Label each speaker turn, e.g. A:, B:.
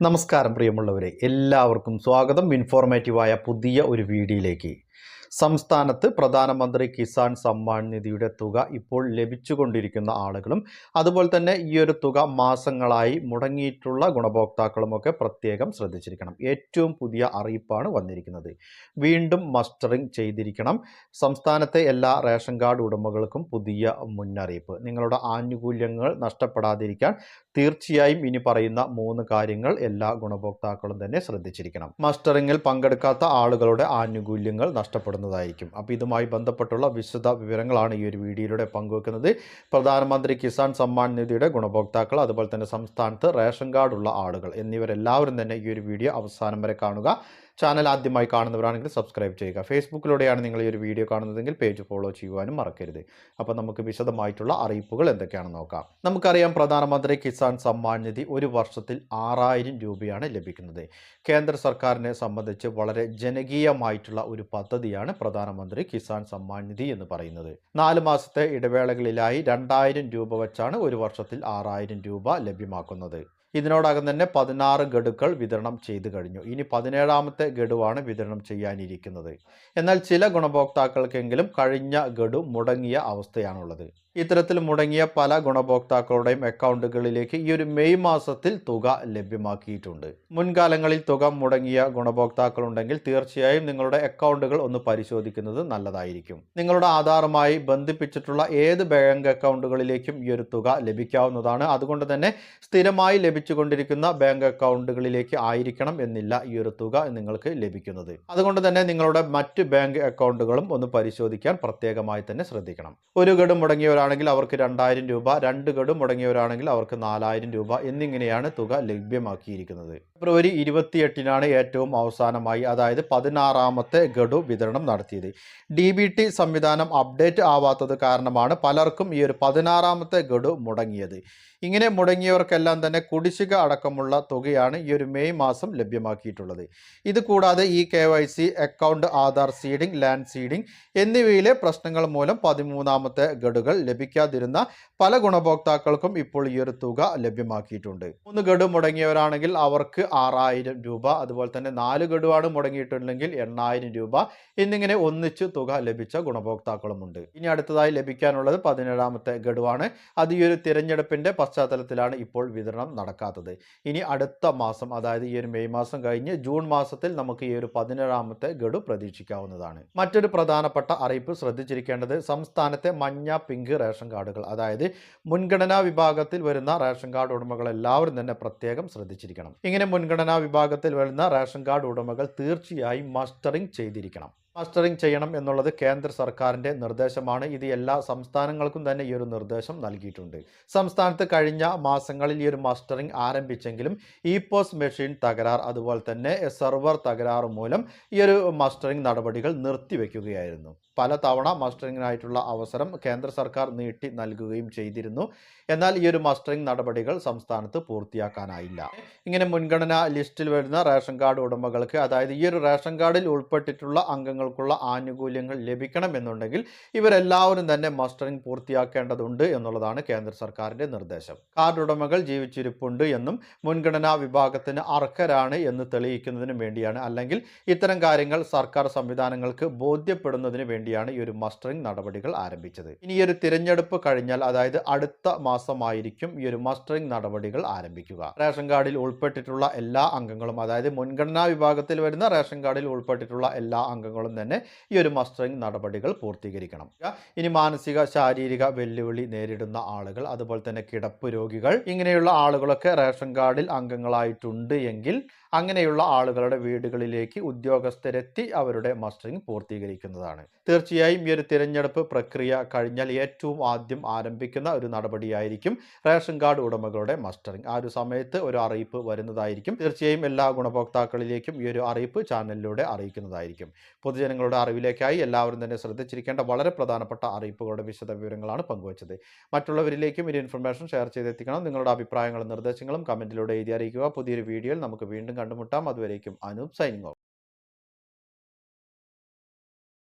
A: നമസ്കാരം പ്രിയമുള്ളവരെ എല്ലാവർക്കും സ്വാഗതം. ഇൻഫോർമേറ്റീവായ പുതിയ ഒരു വീഡിയോയിലേക്ക്. സംസ്ഥാനത്ത് പ്രധാനമന്ത്രി കിസാൻ സമ്മാൻ നിധിയുടെ തുക ഇപ്പോൾ ലഭിച്ചുകൊണ്ടിരിക്കുന്ന ആളുകളും അതുപോലെ തന്നെ ഈ ഒരു തുക മാസങ്ങളായി മുടങ്ങിയിട്ടുള്ള ഗുണഭോക്താക്കളുമൊക്കെ പ്രത്യേകം ശ്രദ്ധിച്ചിരിക്കണം. ഏറ്റവും പുതിയ അറിയിപ്പാണ് വന്നിരിക്കുന്നത്. വീണ്ടും മസ്റ്ററിംഗ് ചെയ്തിരിക്കണം. സംസ്ഥാനത്തെ എല്ലാ റേഷൻ കാർഡ് ഉടമകൾക്കും പുതിയ മുന്നറിയിപ്പ്. നിങ്ങളുടെ ആനുകൂല്യങ്ങൾ നഷ്ടപ്പെടാതിരിക്കാൻ തീർച്ചയായും ഇനി പറയുന്ന മൂന്ന് കാര്യങ്ങൾ എല്ലാ ഗുണഭോക്താക്കളും തന്നെ ശ്രദ്ധിച്ചിരിക്കണം. മസ്റ്ററിങ്ങിൽ പങ്കെടുക്കാത്ത ആളുകളുടെ ആനുകൂല്യങ്ങൾ നഷ്ടപ്പെടുന്നതായിരിക്കും അപ്പോൾ ഇതുമായി ബന്ധപ്പെട്ടുള്ള വിശദ വിവരങ്ങളാണ് ഈ ഒരു വീഡിയോയിലൂടെ പങ്കുവെക്കുന്നത്. പ്രധാനമന്ത്രി കിസാൻ സമ്മാൻ നിധിയുടെ ഗുണഭോക്താക്കൾ അതുപോലെ തന്നെ സംസ്ഥാനത്ത് റേഷൻ കാർഡുള്ള ആളുകൾ എന്നിവരെല്ലാവരും തന്നെ ഈ ഒരു വീഡിയോ അവസാനം വരെ കാണുക. ചാനൽ ആദ്യമായി കാണുന്നവരാണെങ്കിൽ സബ്സ്ക്രൈബ് ചെയ്യുക. ഫേസ്ബുക്കിലൂടെയാണ് നിങ്ങൾ ഈ ഒരു വീഡിയോ കാണുന്നതെങ്കിൽ പേജ് ഫോളോ ചെയ്യുവാനും മറക്കരുത്. അപ്പോൾ നമുക്ക് വിശദമായിട്ടുള്ള അറിയിപ്പുകൾ എന്തൊക്കെയാണെന്ന് നോക്കാം. നമുക്കറിയാം പ്രധാനമന്ത്രി കിസാൻ സമ്മാൻ നിധി ഒരു വർഷത്തിൽ ആറായിരം രൂപയാണ് ലഭിക്കുന്നത്. കേന്ദ്ര സർക്കാരിനെ സംബന്ധിച്ച് വളരെ ജനകീയമായിട്ടുള്ള ഒരു പദ്ധതിയാണ് പ്രധാനമന്ത്രി കിസാൻ സമ്മാൻ നിധി എന്ന് പറയുന്നത്. നാല് മാസത്തെ ഇടവേളകളിലായി രണ്ടായിരം രൂപ വെച്ചാണ് ഒരു വർഷത്തിൽ ആറായിരം രൂപ ലഭ്യമാക്കുന്നത്. ഇതിനോടകം തന്നെ പതിനാറ് ഗഡുക്കൾ വിതരണം ചെയ്തു കഴിഞ്ഞു. ഇനി പതിനേഴാമത്തെ ഗഡുവാണ് വിതരണം ചെയ്യാനിരിക്കുന്നത്. എന്നാൽ ചില ഗുണഭോക്താക്കൾക്കെങ്കിലും കഴിഞ്ഞ ഗഡു മുടങ്ങിയ അവസ്ഥയാണുള്ളത്. ഇത്തരത്തിൽ മുടങ്ങിയ പല ഗുണഭോക്താക്കളുടെയും അക്കൗണ്ടുകളിലേക്ക് ഈ ഒരു മെയ് മാസത്തിൽ തുക ലഭ്യമാക്കിയിട്ടുണ്ട്. മുൻകാലങ്ങളിൽ തുക മുടങ്ങിയ ഗുണഭോക്താക്കളുണ്ടെങ്കിൽ തീർച്ചയായും നിങ്ങളുടെ അക്കൗണ്ടുകൾ ഒന്ന് പരിശോധിക്കുന്നത് നല്ലതായിരിക്കും. നിങ്ങളുടെ ആധാറുമായി ബന്ധിപ്പിച്ചിട്ടുള്ള ഏത് ബാങ്ക് അക്കൗണ്ടുകളിലേക്കും ഈ ഒരു തുക ലഭിക്കാവുന്നതാണ്. അതുകൊണ്ട് തന്നെ സ്ഥിരമായി ലഭിച്ചുകൊണ്ടിരിക്കുന്ന ബാങ്ക് അക്കൗണ്ടുകളിലേക്ക് ആയിരിക്കണം എന്നില്ല ഈ ഒരു തുക നിങ്ങൾക്ക് ലഭിക്കുന്നത്. അതുകൊണ്ട് തന്നെ നിങ്ങളുടെ മറ്റ് ബാങ്ക് അക്കൗണ്ടുകളും ഒന്ന് പരിശോധിക്കാൻ പ്രത്യേകമായി തന്നെ ശ്രദ്ധിക്കണം. ഒരു ഗഡു മുടങ്ങിയവരാണെങ്കിൽ അവർക്ക് രണ്ടായിരം രൂപ രണ്ട് ഗഡു മുടങ്ങിയവരാണെങ്കിൽ അവർക്ക് നാലായിരം രൂപ എന്നിങ്ങനെയാണ് തുക ലഭ്യമാക്കിയിരിക്കുന്നത്. ഫെബ്രുവരി ഇരുപത്തിയെട്ടിനാണ് ഏറ്റവും അവസാനമായി അതായത് പതിനാറാമത്തെ ഗഡു വിതരണം നടത്തിയത്. ഡി ബി ടി സംവിധാനം അപ്ഡേറ്റ് ആവാത്തത് കാരണമാണ് പലർക്കും ഈ ഒരു പതിനാറാമത്തെ ഗഡു മുടങ്ങിയത്. ഇങ്ങനെ മുടങ്ങിയവർക്കെല്ലാം തന്നെ കുടിശ്ശിക അടക്കമുള്ള തുകയാണ് ഈ ഒരു മെയ് മാസം ലഭ്യമാക്കിയിട്ടുള്ളത്. ഇത് കൂടാതെ ഈ K Y C account Aadhaar seeding land seeding എന്നിവയിലെ പ്രശ്നങ്ങൾ മൂലം പതിമൂന്നാമത്തെ ഗഡുകൾ ലഭിക്കാതിരുന്ന പല ഗുണഭോക്താക്കൾക്കും ഇപ്പോൾ ഈ ഒരു തുക ലഭ്യമാക്കിയിട്ടുണ്ട്. മൂന്ന് ഗഡു മുടങ്ങിയവരാണെങ്കിൽ അവർക്ക് ആറായിരം രൂപ അതുപോലെ തന്നെ നാല് ഗഡുവാണ് മുടങ്ങിയിട്ടുണ്ടെങ്കിൽ എണ്ണായിരം രൂപ എന്നിങ്ങനെ ഒന്നിച്ച് തുക ലഭിച്ച ഗുണഭോക്താക്കളുമുണ്ട്. ഇനി അടുത്തതായി ലഭിക്കാനുള്ളത് പതിനേഴാമത്തെ ഗഡുവാണ്. അത് ഈ ഒരു തിരഞ്ഞെടുപ്പിന്റെ പശ്ചാത്തലത്തിലാണ് ഇപ്പോൾ വിതരണം നടക്കാത്തത്. ഇനി അടുത്ത മാസം അതായത് ഈ ഒരു മെയ് മാസം കഴിഞ്ഞ് ജൂൺ മാസത്തിൽ നമുക്ക് ഈ ഒരു പതിനേഴാമത്തെ ഗഡു പ്രതീക്ഷിക്കാവുന്നതാണ്. മറ്റൊരു പ്രധാനപ്പെട്ട അറിയിപ്പ് ശ്രദ്ധിച്ചിരിക്കേണ്ടത് സംസ്ഥാനത്തെ മഞ്ഞ പിങ്ക് റേഷൻ കാർഡുകൾ. അതായത് മുൻഗണനാ വിഭാഗത്തിൽ വരുന്ന റേഷൻ കാർഡ് ഉടമകൾ എല്ലാവരും തന്നെ പ്രത്യേകം ശ്രദ്ധിച്ചിരിക്കണം. ഇങ്ങനെ മുൻഗണനാ വിഭാഗത്തിൽ വരുന്ന റേഷൻ കാർഡ് ഉടമകൾ തീർച്ചയായും മസ്റ്ററിംഗ് ചെയ്തിരിക്കണം. മസ്റ്ററിംഗ് ചെയ്യണം എന്നുള്ളത് കേന്ദ്ര സർക്കാരിന്റെ നിർദ്ദേശമാണ്. ഇത് എല്ലാ സംസ്ഥാനങ്ങൾക്കും തന്നെ ഈ ഒരു നിർദ്ദേശം നൽകിയിട്ടുണ്ട്. സംസ്ഥാനത്ത് കഴിഞ്ഞ മാസങ്ങളിൽ ഈ ഒരു മാസ്റ്ററിംഗ് ആരംഭിച്ചെങ്കിലും ഇ പോസ് മെഷീൻ തകരാർ അതുപോലെ തന്നെ സെർവർ തകരാറ് മൂലം ഈ ഒരു മാസ്റ്ററിംഗ് നടപടികൾ നിർത്തിവെക്കുകയായിരുന്നു. പല തവണ മാസ്റ്ററിങ്ങിനായിട്ടുള്ള അവസരം കേന്ദ്ര സർക്കാർ നീട്ടി നൽകുകയും ചെയ്തിരുന്നു. എന്നാൽ ഈ ഒരു മാസ്റ്ററിംഗ് നടപടികൾ സംസ്ഥാനത്ത് പൂർത്തിയാക്കാനായില്ല. ഇങ്ങനെ മുൻഗണന ലിസ്റ്റിൽ വരുന്ന റേഷൻ കാർഡ് ഉടമകൾക്ക് അതായത് ഈ ഒരു റേഷൻ കാർഡിൽ ഉൾപ്പെട്ടിട്ടുള്ള അംഗങ്ങൾക്കുള്ള ആനുകൂല്യങ്ങൾ ലഭിക്കണമെന്നുണ്ടെങ്കിൽ ഇവരെല്ലാവരും തന്നെ മസ്റ്ററിംഗ് പൂർത്തിയാക്കേണ്ടതുണ്ട് എന്നുള്ളതാണ് കേന്ദ്ര സർക്കാരിന്റെ നിർദ്ദേശം. കാർഡ് ഉടമകൾ ജീവിച്ചിരിപ്പുണ്ട് എന്നും മുൻഗണനാ വിഭാഗത്തിന് അർഹരാണ് എന്ന് തെളിയിക്കുന്നതിന് വേണ്ടിയാണ് അല്ലെങ്കിൽ ഇത്തരം കാര്യങ്ങൾ സർക്കാർ സംവിധാനങ്ങൾക്ക് ബോധ്യപ്പെടുന്നതിന് വേണ്ടിയാണ് ഈ ഒരു മസ്റ്ററിംഗ് നടപടികൾ ആരംഭിച്ചത്. ഇനി ഒരു തിരഞ്ഞെടുപ്പ് കഴിഞ്ഞാൽ അതായത് അടുത്ത മാസമായിരിക്കും ഈ ഒരു മസ്റ്ററിംഗ് നടപടികൾ ആരംഭിക്കുക. റേഷൻ കാർഡിൽ ഉൾപ്പെട്ടിട്ടുള്ള എല്ലാ അംഗങ്ങളും അതായത് മുൻഗണനാ വിഭാഗത്തിൽ വരുന്ന റേഷൻ കാർഡിൽ ഉൾപ്പെട്ടിട്ടുള്ള എല്ലാ അംഗങ്ങളും തന്നെ ഈ ഒരു മസ്റ്ററിംഗ് നടപടികൾ പൂർത്തീകരിക്കണം. ഇനി മാനസിക ശാരീരിക വെല്ലുവിളി നേരിടുന്ന ആളുകൾ അതുപോലെ തന്നെ കിടപ്പ് രോഗികൾ ഇങ്ങനെയുള്ള ആളുകളൊക്കെ റേഷൻ കാർഡിൽ അംഗങ്ങളായിട്ടുണ്ട് എങ്കിൽ അങ്ങനെയുള്ള ആളുകളുടെ വീടുകളിലേക്ക് ഉദ്യോഗസ്ഥരെത്തി അവരുടെ മസ്റ്ററിംഗ് പൂർത്തീകരിക്കുന്നതാണ്. തീർച്ചയായും ഈ ഒരു തിരഞ്ഞെടുപ്പ് പ്രക്രിയ കഴിഞ്ഞാൽ ഏറ്റവും ആദ്യം ആരംഭിക്കുന്ന ഒരു നടപടിയായിരിക്കും റേഷൻ കാർഡ് ഉടമകളുടെ മസ്റ്ററിംഗ് ആ ഒരു സമയത്ത് ഒരു അറിയിപ്പ് വരുന്നതായിരിക്കും. തീർച്ചയായും എല്ലാ ഗുണഭോക്താക്കളിലേക്കും ഈ ഒരു അറിയിപ്പ് ചാനലിലൂടെ അറിയിക്കുന്നതായിരിക്കും. പൊതുജനങ്ങളുടെ അറിവിലേക്കായി എല്ലാവരും തന്നെ ശ്രദ്ധിച്ചിരിക്കേണ്ട വളരെ പ്രധാനപ്പെട്ട അറിയിപ്പുകളുടെ വിശദ വിവരങ്ങളാണ് പങ്കുവച്ചത്. മറ്റുള്ളവരിലേക്കും ഈ ഇൻഫർമേഷൻ ഷെയർ ചെയ്തെത്തിക്കണം. നിങ്ങളുടെ അഭിപ്രായങ്ങളും നിർദ്ദേശങ്ങളും കമന്റിലൂടെ എഴുതി അറിയിക്കുക. പുതിയൊരു വീഡിയോയിൽ നമുക്ക് വീണ്ടും കണ്ടുമുട്ടാം. അതുവരേക്കും അനൂപ് സൈനിങ് ഓഫ്.